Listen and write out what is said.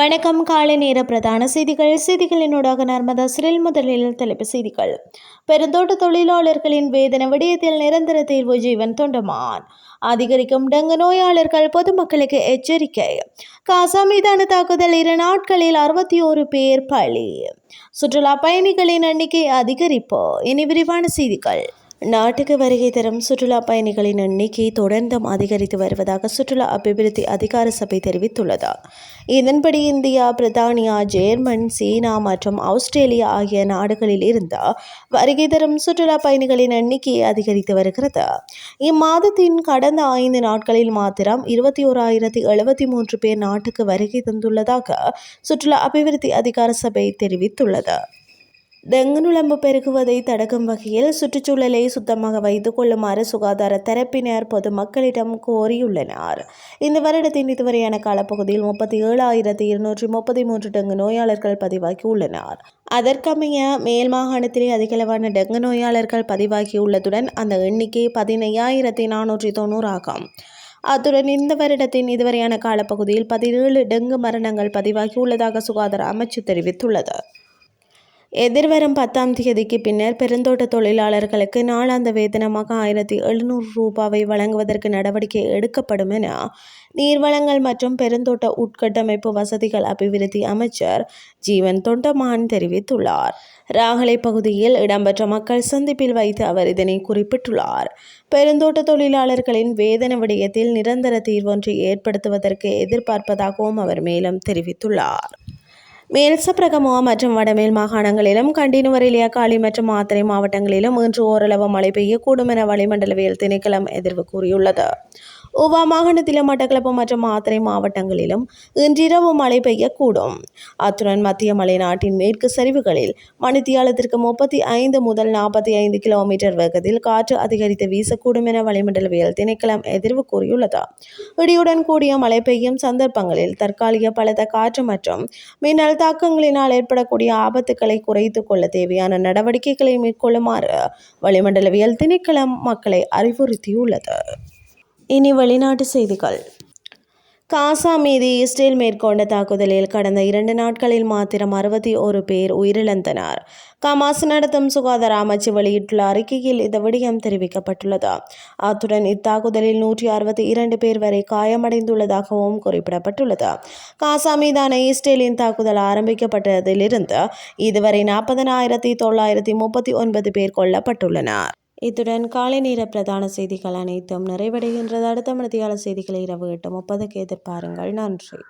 வணக்கம். காலை நேர பிரதான செய்திகள். செய்திகளினூடாக நர்மதா சிறில் முதலில் தலைப்பு செய்திகள். பெருந்தோட்ட தொழிலாளர்களின் வேதன விடயத்தில் நிரந்தர தீர்வு ஜீவன் தொண்டமான். அதிகரிக்கும் டெங்கு நோயாளர்கள் பொதுமக்களுக்கு எச்சரிக்கை. காசா மீதான தாக்குதல் இரு நாட்களில் அறுபத்தி ஓரு பேர் பலி. சுற்றுலா பயணிகளின் எண்ணிக்கை அதிகரிப்பு. இனி விரிவான செய்திகள். நாட்டுக்கு வருகை தரும் சுற்றுலா பயணிகளின் எண்ணிக்கை தொடர்ந்தும் அதிகரித்து வருவதாக சுற்றுலா அபிவிருத்தி அதிகார சபை தெரிவித்துள்ளது. இதன்படி இந்தியா பிரித்தானியா ஜெர்மன் சீனா மற்றும் ஆஸ்திரேலியா ஆகிய நாடுகளில் இருந்து வருகை தரும் சுற்றுலா பயணிகளின் எண்ணிக்கை அதிகரித்து வருகிறது. இம்மாதத்தின் கடந்த ஐந்து நாட்களில் மாத்திரம் இருபத்தி ஓராயிரத்தி எழுபத்தி மூன்று பேர் நாட்டுக்கு வருகை தந்துள்ளதாக சுற்றுலா அபிவிருத்தி அதிகார சபை தெரிவித்துள்ளது. டெங்கு நுழம்பு பெருகுவதை தடுக்கும் வகையில் சுற்றுச்சூழலை சுத்தமாக வைத்துக் கொள்ளுமாறு சுகாதார தரப்பினர் பொதுமக்களிடம் கோரியுள்ளனர். இந்த வருடத்தின் இதுவரையான காலப்பகுதியில் முப்பத்தி ஏழாயிரத்தி இருநூற்றி முப்பத்தி மூன்று டெங்கு நோயாளர்கள் பதிவாகியுள்ளனர். அதற்கமைய மேல் மாகாணத்திலே அதிகளவான டெங்கு நோயாளர்கள் பதிவாகியுள்ளதுடன் அந்த எண்ணிக்கை பதினையாயிரத்தி நானூற்றி தொண்ணூறு ஆகும் அத்துடன் இந்த வருடத்தின் இதுவரையான காலப்பகுதியில் பதினேழு டெங்கு மரணங்கள் பதிவாகியுள்ளதாக சுகாதார அமைச்சு தெரிவித்துள்ளது. எதிர்வரும் பத்தாம் தேதிக்கு பின்னர் பெருந்தோட்ட தொழிலாளர்களுக்கு நாளாந்த வேதனமாக ஆயிரத்தி எழுநூறு ரூபாவை வழங்குவதற்கு நடவடிக்கை எடுக்கப்படும் என நீர்வளங்கள் மற்றும் பெருந்தோட்ட உட்கட்டமைப்பு வசதிகள் அபிவிருத்தி அமைச்சர் ஜீவன் தொண்டமான் தெரிவித்துள்ளார். ராகலை பகுதியில் இடம்பெற்ற மக்கள் சந்திப்பில் வைத்து அவர் இதனை குறிப்பிட்டுள்ளார். பெருந்தோட்ட தொழிலாளர்களின் வேதன விடயத்தில் நிரந்தர தீர்வொன்றை ஏற்படுத்துவதற்கு எதிர்பார்ப்பதாகவும் அவர் மேலும் தெரிவித்துள்ளார். மேல் சப்ரகமுவா மற்றும் வடமேல் மாகாணங்களிலும் கண்டினுவரிலியா காளி மற்றும் மாத்தறை மாவட்டங்களிலும் இன்று ஓரளவு மழை பெய்யக்கூடும் என வளிமண்டலவியல் திணைக்களம் எதிர்வு கூறியுள்ளது. உவா மாகாணத்திலும் மட்டக்களப்பு மற்றும் மாத்திரை மாவட்டங்களிலும் இன்றிரவு மழை பெய்யக்கூடும். அத்துடன் மத்திய மலைநாட்டின் மேற்கு சரிவுகளில் மணித்தியாலத்திற்கு முப்பத்தி ஐந்து முதல் நாற்பத்தி ஐந்து கிலோமீட்டர் வேகத்தில் காற்று அதிகரித்து வீசக்கூடும் என வளிமண்டலவியல் திணைக்களம் எதிர்வு கூறியுள்ளது. இடியுடன் கூடிய மழை பெய்யும் சந்தர்ப்பங்களில் தற்காலிக பலத்த காற்று மற்றும் மின்னல் தாக்கங்களினால் ஏற்படக்கூடிய ஆபத்துக்களை குறைத்துக் கொள்ள தேவையான நடவடிக்கைகளை மேற்கொள்ளுமாறு வளிமண்டலவியல் திணைக்களம் மக்களை அறிவுறுத்தியுள்ளது. இனி வெளிநாட்டு செய்திகள். காசா மீது இஸ்ரேல் மேற்கொண்ட தாக்குதலில் கடந்த இரண்டு நாட்களில் மாத்திரம் அறுபத்தி ஒரு பேர் உயிரிழந்தனர். கமாஸ் நடத்தும் சுகாதார அமைச்சு வெளியிட்டுள்ள அறிக்கையில் இந்த விடயம் தெரிவிக்கப்பட்டுள்ளது. அத்துடன் இத்தாக்குதலில் நூற்றி அறுபத்தி இரண்டு பேர் வரை காயமடைந்துள்ளதாகவும் குறிப்பிடப்பட்டுள்ளது. காசா மீதான இஸ்ரேலின் தாக்குதல் ஆரம்பிக்கப்பட்டதிலிருந்து இதுவரை நாற்பதனாயிரத்தி தொள்ளாயிரத்தி முப்பத்தி ஒன்பது பேர் கொல்லப்பட்டுள்ளனர். இத்துடன் காலை நேர பிரதான செய்திகள் அனைத்தும் நிறைவடைகின்றது. அடுத்த மணித்தியால செய்திகளை இரவு எட்டு முப்பதுக்கு எதிர்பாருங்கள். நன்றி.